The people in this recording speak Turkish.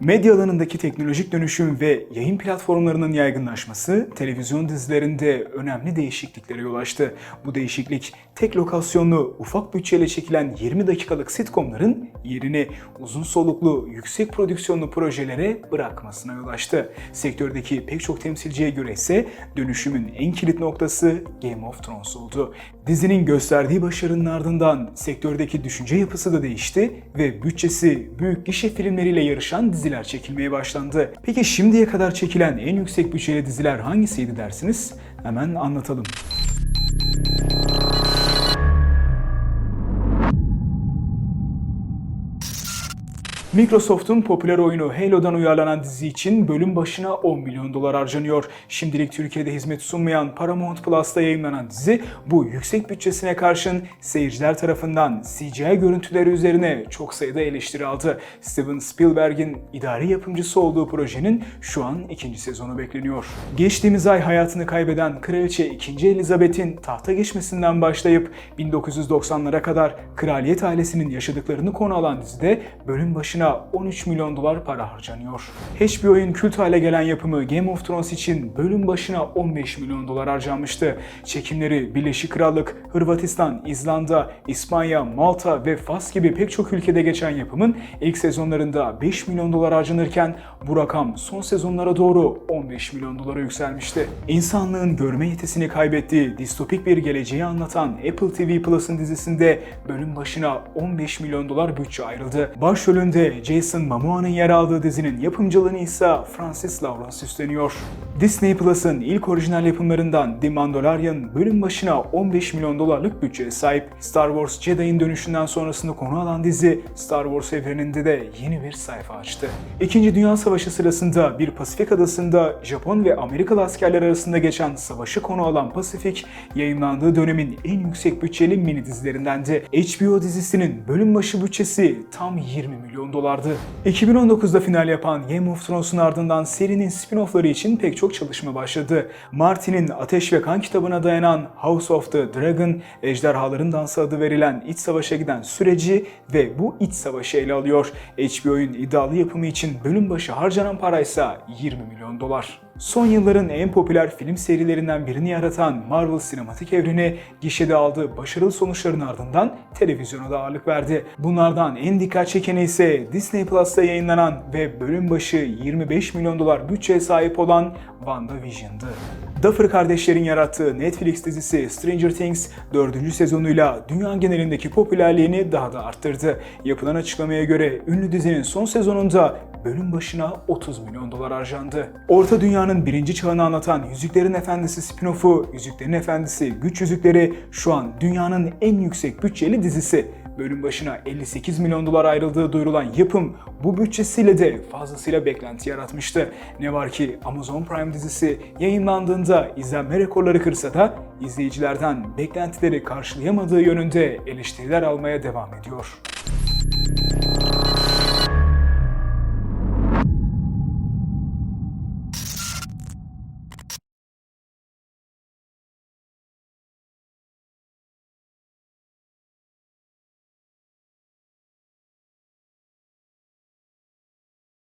Medya alanındaki teknolojik dönüşüm ve yayın platformlarının yaygınlaşması televizyon dizilerinde önemli değişikliklere yol açtı. Bu değişiklik tek lokasyonlu, ufak bütçeyle çekilen 20 dakikalık sitcomların yerini uzun soluklu, yüksek prodüksiyonlu projelere bırakmasına yol açtı. Sektördeki pek çok temsilciye göre ise dönüşümün en kilit noktası Game of Thrones oldu. Dizinin gösterdiği başarının ardından sektördeki düşünce yapısı da değişti ve bütçesi büyük gişe filmleriyle yarışan diziler çekilmeye başlandı. Peki şimdiye kadar çekilen en yüksek bütçeli diziler hangisiydi dersiniz? Hemen anlatalım. Microsoft'un popüler oyunu Halo'dan uyarlanan dizi için bölüm başına 10 milyon dolar harcanıyor. Şimdilik Türkiye'de hizmet sunmayan Paramount Plus'ta yayınlanan dizi bu yüksek bütçesine karşın seyirciler tarafından CGI görüntüleri üzerine çok sayıda eleştiri aldı. Steven Spielberg'in idari yapımcısı olduğu projenin şu an ikinci sezonu bekleniyor. Geçtiğimiz ay hayatını kaybeden Kraliçe 2. Elizabeth'in tahta geçmesinden başlayıp 1990'lara kadar kraliyet ailesinin yaşadıklarını konu alan dizide bölüm başına 13 milyon dolar para harcanıyor. HBO'nun kült hale gelen yapımı Game of Thrones için bölüm başına 15 milyon dolar harcanmıştı. Çekimleri Birleşik Krallık, Hırvatistan, İzlanda, İspanya, Malta ve Fas gibi pek çok ülkede geçen yapımın ilk sezonlarında 5 milyon dolar harcanırken bu rakam son sezonlara doğru 15 milyon dolara yükselmişti. İnsanlığın görme yetisini kaybettiği distopik bir geleceği anlatan Apple TV Plus'ın dizisinde bölüm başına 15 milyon dolar bütçe ayrıldı. Başrolünde Jason Momoa'nın yer aldığı dizinin yapımcılığını ise Francis Lawrence üstleniyor. Disney Plus'ın ilk orijinal yapımlarından The Mandalorian bölüm başına 15 milyon dolarlık bütçeye sahip. Star Wars Jedi'in dönüşünden sonrasında konu alan dizi Star Wars evreninde de yeni bir sayfa açtı. İkinci Dünya Savaşı sırasında bir Pasifik adasında Japon ve Amerikalı askerler arasında geçen savaşı konu alan Pasifik, yayınlandığı dönemin en yüksek bütçeli mini dizilerindendi. HBO dizisinin bölüm başı bütçesi tam 20 milyon dolardı. 2019'da final yapan Game of Thrones'un ardından serinin spin-off'ları için pek çok çalışma başladı. Martin'in Ateş ve Kan kitabına dayanan House of the Dragon, Ejderhaların Dansı adı verilen iç savaşa giden süreci ve bu iç savaşı ele alıyor. HBO'nun iddialı yapımı için bölüm başı harcanan paraysa 20 milyon dolar. Son yılların en popüler film serilerinden birini yaratan Marvel sinematik evreni gişede aldığı başarılı sonuçların ardından televizyona da ağırlık verdi. Bunlardan en dikkat çekeni ise Disney Plus'ta yayınlanan ve bölüm başı 25 milyon dolar bütçeye sahip olan WandaVision'dı. Duffer kardeşlerin yarattığı Netflix dizisi Stranger Things 4. sezonuyla dünya genelindeki popülerliğini daha da arttırdı. Yapılan açıklamaya göre ünlü dizinin son sezonunda bölüm başına 30 milyon dolar harcandı. Orta Dünya'nın birinci çağını anlatan Yüzüklerin Efendisi spin-off'u Yüzüklerin Efendisi Güç Yüzükleri şu an dünyanın en yüksek bütçeli dizisi. Bölüm başına 58 milyon dolar ayrıldığı duyurulan yapım bu bütçesiyle de fazlasıyla beklenti yaratmıştı. Ne var ki Amazon Prime dizisi yayınlandığında izlenme rekorları kırsa da izleyicilerden beklentileri karşılayamadığı yönünde eleştiriler almaya devam ediyor.